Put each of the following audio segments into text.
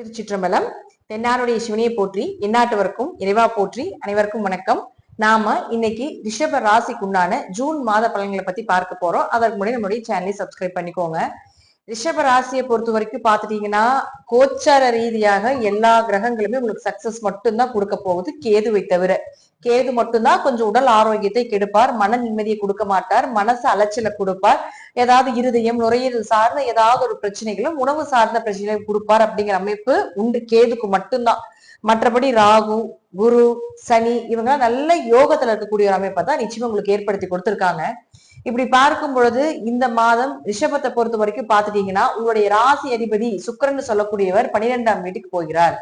திருச்சிற்றம்பலம் தென்னாருடைய சிவனியை போற்றி எந்நாட்டவருக்கும் இறைவா போற்றி அனைவருக்கும் வணக்கம். நாம இன்னைக்கு ரிஷப ராசிக்கு உண்டான ஜூன் மாத பலன்களை பத்தி பார்க்க போறோம். அதற்கு முன்னாடி நம்மளுடைய சேனலை சப்ஸ்கிரைப் பண்ணிக்கோங்க. ரிஷப ராசியை பொறுத்த வரைக்கும் பாத்துட்டீங்கன்னா கோச்சார ரீதியாக எல்லா கிரகங்களுமே உங்களுக்கு சக்சஸ் மட்டும்தான் கொடுக்க போகுது கேதுவை தவிர. கேது மட்டும்தான் கொஞ்சம் உடல் ஆரோக்கியத்தை கெடுப்பார் மன நிம்மதியை கொடுக்க மாட்டார் மனசு அலைச்சல கொடுப்பார். ஏதாவது இருதயம் நுரையீரல் சார்ந்த ஏதாவது ஒரு பிரச்சனைகளும் உணவு சார்ந்த பிரச்சனைகளும் கொடுப்பார் அப்படிங்கிற அமைப்பு உண்டு. கேதுக்கு மட்டும்தான். மற்றபடி ராகு குரு சனி இவங்க நல்ல யோகத்துல இருக்கக்கூடிய ஒரு அமைப்பை தான் நிச்சயம் உங்களுக்கு ஏற்படுத்தி கொடுத்திருக்காங்க. இப்படி பார்க்கும் பொழுது இந்த மாதம் ரிஷபத்தை பொறுத்த வரைக்கும் பாத்துட்டீங்கன்னா உங்களுடைய ராசி அதிபதி சுக்கிரன் சொல்லக்கூடியவர் பனிரெண்டாம் வீட்டுக்கு போகிறார்.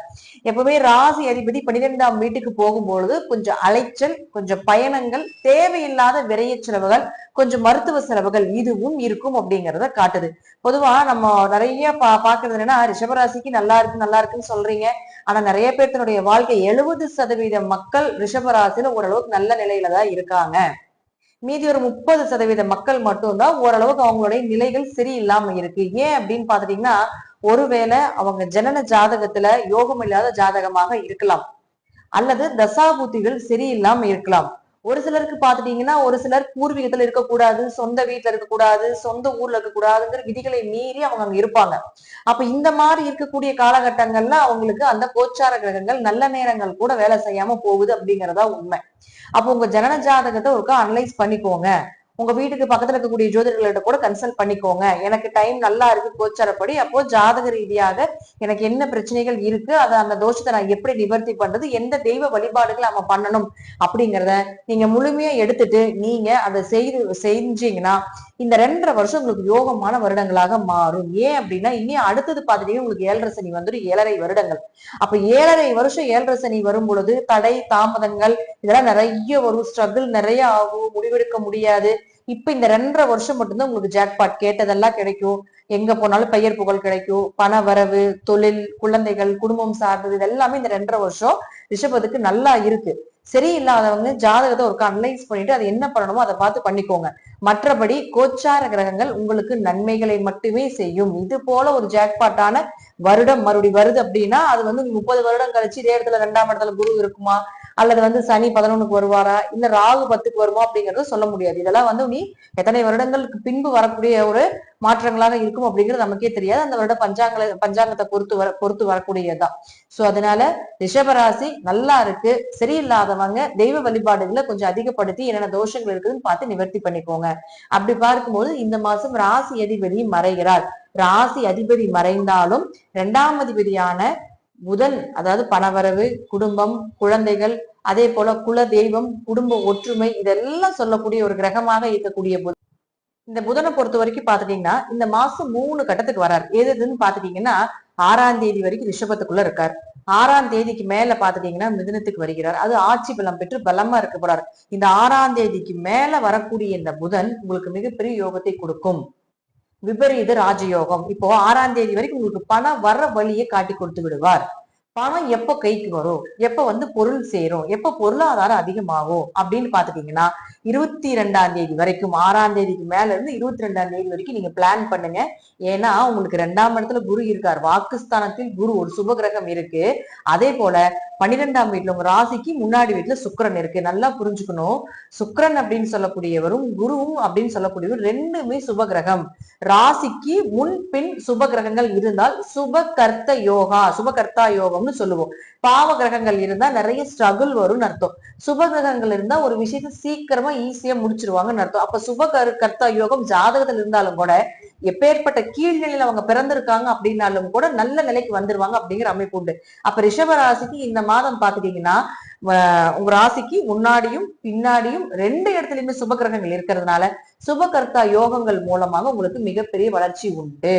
எப்பவுமே ராசி அதிபதி பனிரெண்டாம் வீட்டுக்கு போகும்பொழுது கொஞ்சம் அலைச்சல் கொஞ்சம் பயணங்கள் தேவையில்லாத விரைய செலவுகள் கொஞ்சம் மருத்துவ செலவுகள் இதுவும் இருக்கும் அப்படிங்கறத காட்டுது. பொதுவா நம்ம நிறைய பா பாக்குறது என்னன்னா ரிஷபராசிக்கு நல்லா இருக்கு நல்லா இருக்குன்னு சொல்றீங்க. ஆனா நிறைய பேர்த்தனுடைய வாழ்க்கை எழுபது சதவீத மக்கள் ரிஷபராசியில ஓரளவுக்கு நல்ல நிலையில தான் இருக்காங்க. மீதி ஒரு முப்பது சதவீத மக்கள் மட்டும்தான் ஓரளவுக்கு அவங்களுடைய நிலைகள் சரியில்லாம இருக்கு. ஏன் அப்படின்னு பாத்துட்டீங்கன்னா ஒருவேளை அவங்க ஜனன ஜாதகத்துல யோகம் இல்லாத ஜாதகமாக இருக்கலாம். அல்லது தசாபுத்திகள் சரியில்லாம இருக்கலாம். ஒரு சிலருக்கு பாத்துட்டீங்கன்னா ஒரு சிலர் பூர்வீகத்துல இருக்கக்கூடாது சொந்த வீட்டுல இருக்கக்கூடாது சொந்த ஊர்ல இருக்கக்கூடாதுங்கிற விதிகளை மீறி அவங்க அங்க இருப்பாங்க. அப்ப இந்த மாதிரி இருக்கக்கூடிய காலகட்டங்கள்ல அவங்களுக்கு அந்த கோச்சார கிரகங்கள் நல்ல நேரங்கள் கூட வேலை செய்யாம போகுது அப்படிங்கறதா உண்மை. அப்போ உங்க ஜனன ஜாதகத்தை ஒருக்கா அனலைஸ் பண்ணிக்கோங்க. உங்க வீட்டுக்கு பக்கத்துல இருக்கக்கூடிய ஜோதிடர்கள்ட்ட கூட கன்சல்ட் பண்ணிக்கோங்க. எனக்கு டைம் நல்லா இருக்கு கோச்சாரப்படி. அப்போ ஜாதக ரீதியாக எனக்கு என்ன பிரச்சனைகள் இருக்கு அதை அந்த தோஷத்தை நான் எப்படி நிவர்த்தி பண்றது எந்த தெய்வ வழிபாடுகள் நம்ம பண்ணணும் அப்படிங்கிறத நீங்க முழுமையா எடுத்துட்டு நீங்க அதை செய்து செஞ்சீங்கன்னா இந்த ரெண்டரை வருஷம் உங்களுக்கு யோகமான வருடங்களாக மாறும். ஏன் அப்படின்னா இனி அடுத்தது பாத்துட்டீங்கன்னா உங்களுக்கு ஏழரை சனி வந்துடும் ஏழரை வருடங்கள். அப்ப ஏழரை வருஷம் ஏழரை சனி வரும் பொழுது தடை தாமதங்கள் இதெல்லாம் நிறைய வரும். ஸ்ட்ரகிள் நிறைய ஆகும். முடிவெடுக்க முடியாது. இப்ப இந்த ரெண்டரை வருஷம் மட்டும்தான் உங்களுக்கு ஜாக்பாட் கேட்டதெல்லாம் கிடைக்கும். எங்க போனாலும் பெயர் புகழ் கிடைக்கும். பண வரவு தொழில் குழந்தைகள் குடும்பம் சார்ந்தது இது எல்லாமே இந்த ரெண்டரை வருஷம் ரிஷபத்துக்கு நல்லா இருக்கு. சரியில்லாதவங்க ஜாதகத்தை ஒரு அனலைஸ் பண்ணிட்டு அதை என்ன பண்ணணுமோ அதை பார்த்து பண்ணிக்கோங்க. மற்றபடி கோச்சார கிரகங்கள் உங்களுக்கு நன்மைகளை மட்டுமே செய்யும். இது போல ஒரு ஜாக்பாட்டான வருடம் மறுபடி வருது அப்படின்னா அது வந்து முப்பது வருடம் கழிச்சு இதே இடத்துல ரெண்டாம் இடத்துல குரு இருக்குமா? அல்லது வந்து சனி பதினொன்னுக்கு வருவாரா? இல்ல ராகு பத்துக்கு வருமா? அப்படிங்கறத சொல்ல முடியாது. இதெல்லாம் வந்து நீ எத்தனை வருடங்களுக்கு பின்பு வரக்கூடிய ஒரு மாற்றங்களாக இருக்கும் அப்படிங்கிறது நமக்கே தெரியாது. அந்த வருட பஞ்சாங்க பஞ்சாங்கத்தை பொறுத்து வர பொறுத்து வரக்கூடியதுதான். சோ அதனால ரிஷபராசி நல்லா இருக்கு. சரியில்லாதவங்க தெய்வ வழிபாடுகளை கொஞ்சம் அதிகப்படுத்தி என்னென்ன தோஷங்கள் இருக்குதுன்னு பார்த்து நிவர்த்தி பண்ணிக்கோங்க. அப்படி பார்க்கும்போது இந்த மாசம் ராசி அதிபதி மறைகிறார். ராசி அதிபதி மறைந்தாலும் இரண்டாம் அதிபதியான புதன் அதாவது பணவரவு குடும்பம் குழந்தைகள் அதே போல குல தெய்வம் குடும்ப ஒற்றுமை இதெல்லாம் சொல்லக்கூடிய ஒரு கிரகமாக இருக்கக்கூடிய புதன் இந்த புதனை பொறுத்த வரைக்கும் பாத்துட்டீங்கன்னா இந்த மாசம் மூணு கட்டத்துக்கு வர்றார் எது எதுன்னு பாத்துட்டீங்கன்னா ஆறாம் தேதி வரைக்கும் ரிஷபத்துக்குள்ள இருக்கார். ஆறாம் தேதிக்கு மேல பாத்துட்டீங்கன்னா மிதுனத்துக்கு வருகிறார். அது ஆட்சி பலம் பெற்று பலமா இருக்க போறார். இந்த ஆறாம் தேதிக்கு மேல வரக்கூடிய இந்த புதன் உங்களுக்கு மிகப்பெரிய யோகத்தை கொடுக்கும். விபரீத ராஜயோகம். இப்போ ஆறாம் தேதி வரைக்கும் உங்களுக்கு பணம் வர்ற வழியை காட்டி கொடுத்து விடுவார். பணம் எப்ப கைக்கு வரும்? எப்ப வந்து பொருள் சேரும்? எப்ப பொருளாதாரம் அதிகமாகும்? அப்படின்னு பாத்துட்டீங்கன்னா இருபத்தி ரெண்டாம் தேதி வரைக்கும் ஆறாம் தேதிக்கு மேல இருந்து இருபத்தி ரெண்டாம் தேதி வரைக்கும் நீங்க பிளான் பண்ணுங்க. ஏன்னா உங்களுக்கு ரெண்டாம் இடத்துல குரு இருக்கார். வாக்குஸ்தானத்தில் குரு ஒரு சுப கிரகம் இருக்கு. அதே போல பன்னிரெண்டாம் வீட்டுல உங்க ராசிக்கு முன்னாடி வீட்டுல சுக்கரன் இருக்கு. நல்லா புரிஞ்சுக்கணும். சுக்கரன் அப்படின்னு சொல்லக்கூடியவரும் குருவும் அப்படின்னு சொல்லக்கூடியவர் ரெண்டுமே சுப கிரகம். ராசிக்கு முன் பின் சுப கிரகங்கள் இருந்தால் சுப கர்த்த யோகா சுப கர்த்தா யோகம்னு சொல்லுவோம். பாவ கிரகங்கள் இருந்தா நிறைய ஸ்ட்ரகிள் வரும்னு அர்த்தம். சுப கிரகங்கள் இருந்தா ஒரு விஷயத்த சீக்கிரமா ஈஸியா முடிச்சிருவாங்கன்னு அர்த்தம். அப்ப சுப கரு கர்த்தா யோகம் ஜாதகத்துல இருந்தாலும் கூட எப்பேற்பட்ட கீழ்நிலையில அவங்க பிறந்திருக்காங்க அப்படின்னாலும் கூட நல்ல நிலைக்கு வந்துருவாங்க அப்படிங்கிற அமைப்பு உண்டு. அப்ப ரிஷப ராசிக்கு இந்த மாதம் பாத்துட்டீங்கன்னா உங்க ராசிக்கு முன்னாடியும் பின்னாடியும் ரெண்டு இடத்துலயுமே சுப கிரகங்கள் இருக்கிறதுனால சுபகர்த்தா யோகங்கள் மூலமாக உங்களுக்கு மிகப்பெரிய வளர்ச்சி உண்டு.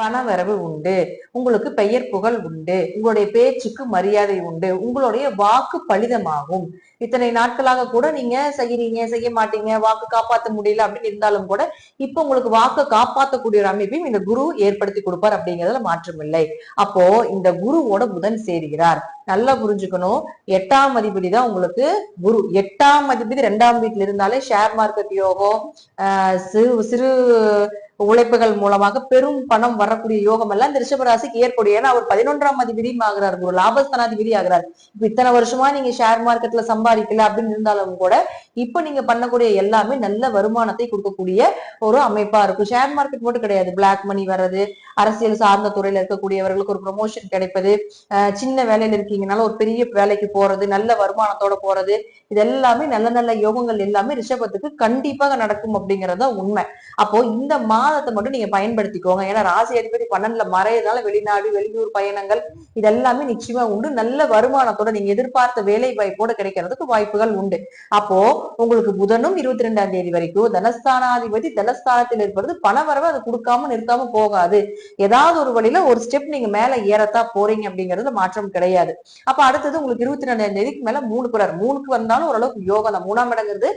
பணவரவு உண்டு உங்களுக்கு பெயர் புகழ் உண்டு உங்களுடைய பேச்சுக்கு மரியாதை உண்டு உங்களுடைய வாக்கு பலிதமாகும். இத்தனை நாட்களாக கூட நீங்க செய்யறீங்க செய்ய மாட்டீங்க வாக்கு காப்பாற்ற முடியல அப்படின்னு இருந்தாலும் கூட இப்ப உங்களுக்கு வாக்கு காப்பாற்றக்கூடிய ஒரு அமைப்பையும் இந்த குரு ஏற்படுத்தி கொடுப்பார் அப்படிங்கிறதுல மாற்றம் இல்லை. அப்போ இந்த குருவோட புதன் சேருகிறார். நல்லா புரிஞ்சுக்கணும். எட்டாம் அதிபதி தான் உங்களுக்கு குரு. எட்டாம் அதிபதி ரெண்டாம் வீட்டுல இருந்தாலே ஷேர் மார்க்கெட் யோகம் சிறு சிறு உழைப்புகள் மூலமாக பெரும் பணம் வரக்கூடிய யோகம் எல்லாம் இந்த ரிஷபராசிக்கு ஏற்படும். ஏன்னா அவர் பதினொன்றாம் அதிபதியும் ஆகிறார் ஒரு லாபஸ்தானாதிபதி ஆகிறார். இப்ப இத்தனை வருஷமா நீங்க ஷேர் மார்க்கெட்ல சம்பாதிக்கல அப்படின்னு இருந்தாலும் கூட இப்ப நீங்க பண்ணக்கூடிய எல்லாமே நல்ல வருமானத்தை கொடுக்கக்கூடிய ஒரு அமைப்பா இருக்கும். ஷேர் மார்க்கெட் மட்டும் கிடையாது. பிளாக் மணி வர்றது அரசியல் சார்ந்த துறையில இருக்கக்கூடியவர்களுக்கு ஒரு ப்ரொமோஷன் கிடைப்பது சின்ன வேலையில இருக்கீங்கனால ஒரு பெரிய வேலைக்கு போறது நல்ல வருமானத்தோட போறது இது எல்லாமே நல்ல நல்ல யோகங்கள் எல்லாமே ரிஷபத்துக்கு கண்டிப்பாக நடக்கும் அப்படிங்கறத தான் உண்மை. அப்போ இந்த மாதத்தை மட்டும் நீங்க பயன்படுத்திக்கோங்க. ஏன்னா ராசி அதிபதி பன்னெண்டுல மறையதுனால வெளிநாடு வெளியூர் பயணங்கள் இதெல்லாமே நிச்சயமா உண்டு. நல்ல வருமானத்தோட நீங்க எதிர்பார்த்த வேலை வாய்ப்போட கிடைக்கிறதுக்கு வாய்ப்புகள் உண்டு. அப்போ உங்களுக்கு புதனும் இருபத்தி ரெண்டாம் தேதி வரைக்கும் தனஸ்தானாதிபதி தனஸ்தானத்தில் இருப்பது பண வரவை அது கொடுக்காம நிறுத்தாம போகாது. ஏதாவது ஒரு வழியில ஒரு ஸ்டெப் நீங்க மேல ஏறத்தா போறீங்க அப்படிங்கறதுல மாற்றம் கிடையாது. அப்ப அடுத்தது உங்களுக்கு இருபத்தி ரெண்டாம் தேதிக்கு மேல மூணு பிறர் மூணுக்கு வந்தாலும் ஓரளவுக்கு யோகம் தான். மூணாம் இடங்கிறது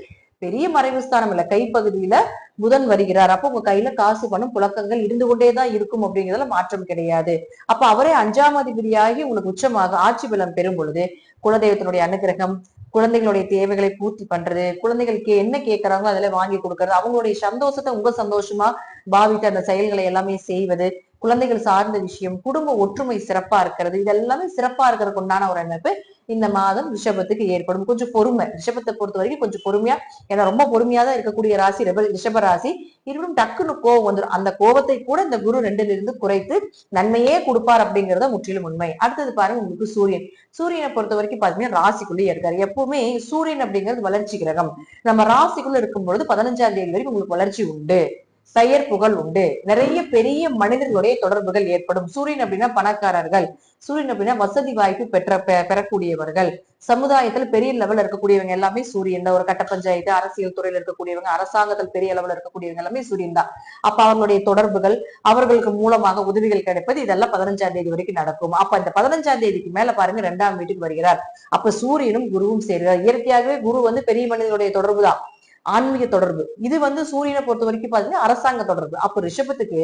பெரிய மறைவு ஸ்தானம் இல்ல. கைப்பகுதியில புதன் வருகிறார். அப்போ உங்க கையில காசு பணம் புழக்கங்கள் இருந்து கொண்டேதான் இருக்கும் அப்படிங்கிறதுல மாற்றம் கிடையாது. அப்ப அவரே அஞ்சாம் அதிபதியாகி உங்களுக்கு உச்சமாக ஆட்சி பலம் பெறும் பொழுது குலதெய்வத்தினுடைய அனுகிரகம் குழந்தைகளுடைய தேவைகளை பூர்த்தி பண்றது குழந்தைகளுக்கு என்ன கேட்கறாங்களோ அதெல்லாம் வாங்கி கொடுக்கறது அவங்களுடைய சந்தோஷத்தை உங்க சந்தோஷமா பாவித்து அந்த செயல்களை எல்லாமே செய்வது குழந்தைகள் சார்ந்த விஷயம் குடும்ப ஒற்றுமை சிறப்பா இருக்கிறது இது எல்லாமே சிறப்பா இருக்கிறதுக்கு உண்டான ஒரு அமைப்பு இந்த மாதம் ரிஷபத்துக்கு ஏற்படும். கொஞ்சம் பொறுமை. ரிஷபத்தை பொறுத்த வரைக்கும் கொஞ்சம் பொறுமையா ஏன்னா ரொம்ப பொறுமையா தான் இருக்கக்கூடிய ராசி ரிப- ரிஷப ராசி. இருவரும் டக்குன்னு கோவம் வந்துடும் அந்த கோபத்தை கூட இந்த குரு ரெண்டுல இருந்து குறைத்து நன்மையே கொடுப்பார் அப்படிங்கறத முற்றிலும் உண்மை. அடுத்தது பாருங்க உங்களுக்கு சூரியன். சூரியனை பொறுத்த வரைக்கும் பாத்தீங்கன்னா ராசிக்குள்ளேயே இருக்காரு. எப்பவுமே சூரியன் அப்படிங்கிறது வளர்ச்சி கிரகம். நம்ம ராசிக்குள்ள இருக்கும் பொழுது பதினஞ்சாம் தேதி வரைக்கும் உங்களுக்கு வளர்ச்சி உண்டு. பெயர் புகழ் உண்டு. நிறைய பெரிய மனிதர்களுடைய தொடர்புகள் ஏற்படும். சூரியன் அப்படின்னா பணக்காரர்கள். சூரியன் அப்படின்னா வசதி வாய்ப்பு பெற்ற பெறக்கூடியவர்கள். சமுதாயத்துல பெரிய லெவல்ல இருக்கக்கூடியவங்க எல்லாமே சூரியன் தான். ஒரு கட்ட பஞ்சாயத்து அரசியல் துறையில இருக்கக்கூடியவங்க அரசாங்கத்தில் பெரிய லெவல்ல இருக்கக்கூடியவங்க எல்லாமே சூரியன் தான். அப்ப அவர்களுடைய தொடர்புகள் அவர்களுக்கு மூலமாக உதவிகள் கிடைப்பது இதெல்லாம் பதினஞ்சாம் தேதி வரைக்கும் நடக்கும். அப்ப இந்த பதினஞ்சாம் தேதிக்கு மேல பாருங்க ரெண்டாம் வீட்டுக்கு வருகிறார். அப்ப சூரியனும் குருவும் சேர்கிறார். இயற்கையாகவே குரு வந்து பெரிய மனிதனுடைய தொடர்பு தான். ஆன்மீக தொடர்பு. இது வந்து சூரியனை பொறுத்த வரைக்கும் பாத்தீங்கன்னா அரசாங்க தொடர்பு. அப்ப ரிஷபத்துக்கு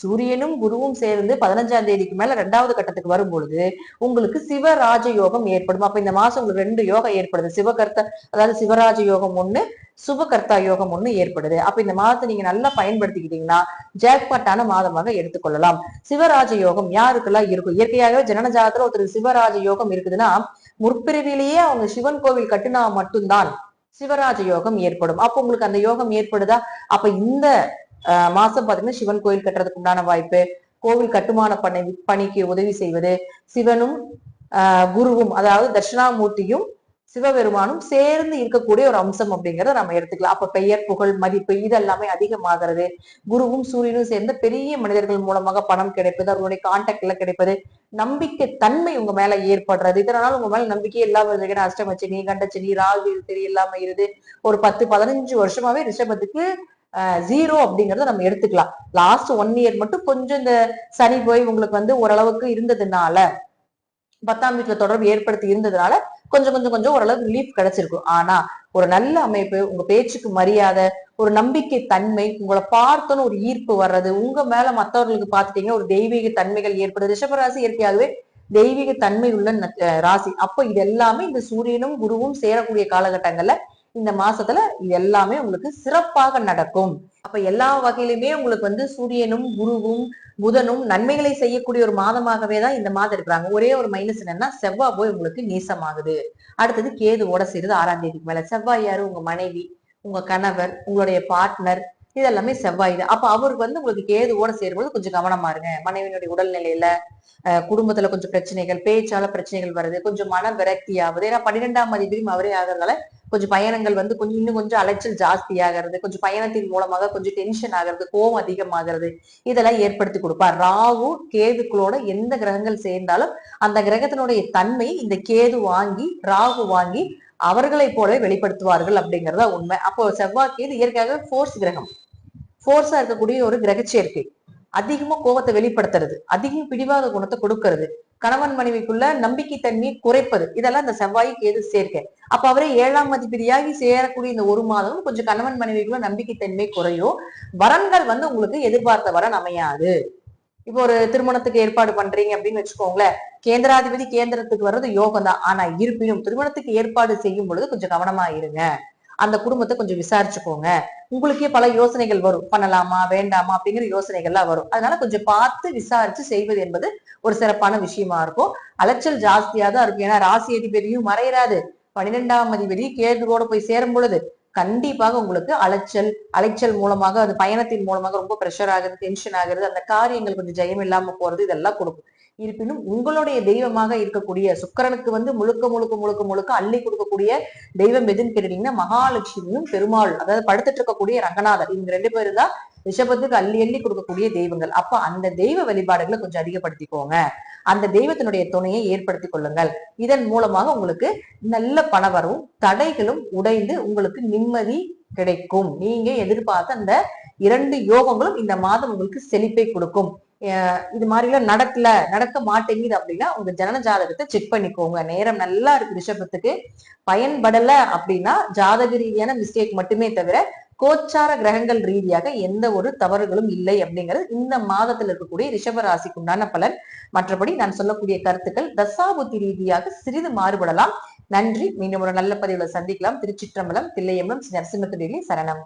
சூரியனும் குருவும் சேர்ந்து பதினஞ்சாம் தேதிக்கு மேல ரெண்டாவது கட்டத்துக்கு வரும் பொழுது உங்களுக்கு சிவராஜ யோகம் ஏற்படும். அப்ப இந்த மாசம் உங்களுக்கு ரெண்டு யோகம் ஏற்படுது. சிவகர்த்த அதாவது சிவராஜ யோகம் ஒண்ணு சுபகர்த்தா யோகம் ஒண்ணு ஏற்படுது. அப்ப இந்த மாதத்தை நீங்க நல்லா பயன்படுத்திக்கிட்டீங்கன்னா ஜாக்பாட்டான மாதமாக எடுத்துக்கொள்ளலாம். சிவராஜ யோகம் யாருக்கெல்லாம் இருக்கும்? இயற்கையாகவே ஜனனஜாதத்துல ஒருத்தர் சிவராஜ யோகம் இருக்குதுன்னா முற்பிறவிலேயே அவங்க சிவன் கோவில் கட்டினா மட்டும்தான் சிவராஜ யோகம் ஏற்படும். அப்போ உங்களுக்கு அந்த யோகம் ஏற்படுதா? அப்ப இந்த மாசம் பாத்தீங்கன்னா சிவன் கோயில் கட்டுறதுக்கு உண்டான வாய்ப்பு கோவில் கட்டுமான பணி பணிக்கு உதவி செய்வது சிவனும் ஆஹ் குருவும் அதாவது தட்சிணாமூர்த்தியும் சிவபெருமானும் சேர்ந்து இருக்கக்கூடிய ஒரு அம்சம் அப்படிங்கறத நம்ம எடுத்துக்கலாம். அப்ப பெயர் புகழ் மதிப்பு இதெல்லாமே அதிகமாகிறது. குருவும் சூரியனும் சேர்ந்து பெரிய மனிதர்கள் மூலமாக பணம் கிடைப்பது அவர்களுடைய கான்டாக்ட்ல கிடைப்பது நம்பிக்கை தன்மை உங்க மேல ஏற்படுறது. இதனால உங்க மேல நம்பிக்கை இல்லாம இருக்கு அஷ்டமச்சனி கண்டச்சனி ராகு தெரி இல்லாம இருது ஒரு பத்து பதினஞ்சு வருஷமாவே ரிஷபத்துக்கு ஜீரோ அப்படிங்கறத நம்ம எடுத்துக்கலாம். லாஸ்ட் ஒன் இயர் மட்டும் கொஞ்சம் இந்த சனி போய் உங்களுக்கு வந்து ஓரளவுக்கு இருந்ததுனால பத்தாம் வீட்டுல தொடர்பு ஏற்படுத்தி இருந்ததுனால கொஞ்சம் கொஞ்சம் கொஞ்சம் ஓரளவுக்கு ரிலீஃப் கிடைச்சிருக்கும். ஆனா ஒரு நல்ல அமைப்பு உங்க பேச்சுக்கு மரியாதை ஒரு நம்பிக்கை தன்மை உங்களை பார்த்தோன்னு ஒரு ஈர்ப்பு வர்றது உங்க மேல மத்தவர்களுக்கு பார்த்துட்டீங்கன்னா ஒரு தெய்வீக தன்மைகள் ஏற்படுது. ரிஷபராசி இயற்கையாகவே தெய்வீக தன்மை உள்ள ராசி. அப்போ இது எல்லாமே இந்த சூரியனும் குருவும் சேரக்கூடிய காலகட்டங்கள்ல இந்த மாசத்துல இது எல்லாமே உங்களுக்கு சிறப்பாக நடக்கும். அப்ப எல்லா வகையிலுமே உங்களுக்கு வந்து சூரியனும் குருவும் புதனும் நன்மைகளை செய்யக்கூடிய ஒரு மாதமாகவே தான் இந்த மாதம் இருக்கிறாங்க. ஒரே ஒரு மைனஸ் என்னன்னா செவ்வாய் போய் உங்களுக்கு நீசமாகுது. அடுத்தது கேதுவோட சேருது ஆறாம் தேதிக்கு மேல. செவ்வாய் யாரு? உங்க மனைவி உங்க கணவர் உங்களுடைய பார்ட்னர் இதெல்லாமே செவ்வாய் தான். அப்ப அவருக்கு வந்து உங்களுக்கு கேதுவோட சேரும்போது கொஞ்சம் கவனமா இருங்க. மனைவியினுடைய உடல்நிலையில குடும்பத்துல கொஞ்சம் பிரச்சனைகள் பேச்சால பிரச்சனைகள் வருது. கொஞ்சம் மன விரக்தி ஆகுது ஏன்னா பன்னிரெண்டாம் அதிபதியும் அவரே ஆகிறதால கொஞ்சம் பயணங்கள் வந்து கொஞ்சம் இன்னும் கொஞ்சம் அலைச்சல் ஜாஸ்தி ஆகிறது கொஞ்சம் பயணத்தின் மூலமாக கொஞ்சம் டென்ஷன் ஆகிறது கோவம் அதிகமாகிறது. இதெல்லாம் ஏற்படுத்தி கொடுப்பார். ராகு கேதுக்களோட எந்த கிரகங்கள் சேர்ந்தாலும் அந்த கிரகத்தினுடைய தன்மை இந்த கேது வாங்கி ராகு வாங்கி அவர்களை போல வெளிப்படுத்துவார்கள் அப்படிங்கறத உண்மை. அப்போ செவ்வாய் கேது இயற்கையாகவே ஃபோர்ஸ் கிரகம். ஃபோர்ஸா இருக்கக்கூடிய ஒரு கிரக சேர்க்கை. அதிகமா கோபத்தை வெளிப்படுத்துறது அதிகம் பிடிவாத குணத்தை கொடுக்கறது கணவன் மனைவிக்குள்ள நம்பிக்கை தன்மையை குறைப்பது இதெல்லாம் இந்த செவ்வாய் கேது சேர்க்கை. அப்ப அவரே ஏழாம் அதிபதியாகி சேரக்கூடிய இந்த ஒரு மாதம் கொஞ்சம் கணவன் மனைவிக்குள்ள நம்பிக்கை தன்மை குறையும். வரன்கள் வந்து உங்களுக்கு எதிர்பார்த்த வரன் அமையாது. இப்போ ஒரு திருமணத்துக்கு ஏற்பாடு பண்றீங்க அப்படின்னு வச்சுக்கோங்களேன். கேந்திராதிபதி கேந்திரத்துக்கு வர்றது யோகம் தான் ஆனா இருப்பினும் திருமணத்துக்கு ஏற்பாடு செய்யும் பொழுது கொஞ்சம் கவனமா இருங்க. அந்த குடும்பத்தை கொஞ்சம் விசாரிச்சுக்கோங்க. உங்களுக்கே பல யோசனைகள் வரும். பண்ணலாமா வேண்டாமா அப்படிங்கிற யோசனைகள்லாம் வரும். அதனால கொஞ்சம் பார்த்து விசாரிச்சு செய்வது என்பது ஒரு சிறப்பான விஷயமா இருக்கும். அலைச்சல் ஜாஸ்தியா தான் இருக்கும். ஏன்னா ராசி அதிபதியும் மறையிறாது பன்னிரெண்டாம் அதிபதி கேதுவோட போய் சேரும் பொழுது கண்டிப்பாக உங்களுக்கு அலைச்சல் அலைச்சல் மூலமாக அது பயணத்தின் மூலமாக ரொம்ப ப்ரெஷர் ஆகுது டென்ஷன் ஆகுறது அந்த காரியங்கள் கொஞ்சம் ஜெயம் இல்லாம போறது இதெல்லாம் கொடுக்கும். இருப்பினும் உங்களுடைய தெய்வமாக இருக்கக்கூடிய சுக்கரனுக்கு வந்து முழுக்க முழுக்க முழுக்க முழுக்க அள்ளி கொடுக்கக்கூடிய தெய்வம் எதுன்னு கேட்டீங்கன்னா மகாலட்சுமியும் பெருமாள் அதாவது படுத்துட்டு இருக்கக்கூடிய ரங்கநாதர். இவங்க ரெண்டு பேரும் தான் ரிஷபத்துக்கு அள்ளி அள்ளி கொடுக்கக்கூடிய தெய்வங்கள். அப்ப அந்த தெய்வ வழிபாடுகளை கொஞ்சம் அதிகப்படுத்திக்கோங்க. அந்த தெய்வத்தினுடைய துணையை ஏற்படுத்திக் கொள்ளுங்கள். இதன் மூலமாக உங்களுக்கு நல்ல பணவரவும் தடைகளும் உடைந்து உங்களுக்கு நிம்மதி கிடைக்கும். நீங்க எதிர்பார்த்த அந்த இரண்டு யோகங்களும் இந்த மாதம் உங்களுக்கு செழிப்பை கொடுக்கும். இது மாதிரிலாம் நடக்கல நடக்க மாட்டேங்குது அப்படின்னா உங்க ஜனன ஜாதகத்தை செக் பண்ணிக்கோங்க. நேரம் நல்லா இருக்கு ரிஷபத்துக்கு. பயன்படல அப்படின்னா ஜாதக ரீதியான மிஸ்டேக் மட்டுமே தவிர கோச்சார கிரகங்கள் ரீதியாக எந்த ஒரு தவறுகளும் இல்லை அப்படிங்கிறது இந்த மாதத்தில் இருக்கக்கூடிய ரிஷப ராசிக்கு உண்டான பலன். மற்றபடி நான் சொல்லக்கூடிய கருத்துக்கள் தசாபுத்தி ரீதியாக சிறிது மாறுபடலாம். நன்றி. மீண்டும் ஒரு நல்ல பதிவுல சந்திக்கலாம். திருச்சிற்றம்பலம் தில்லையம்பலம் ஸ்ரீ நரசிம்மத்துடைய சரணம்.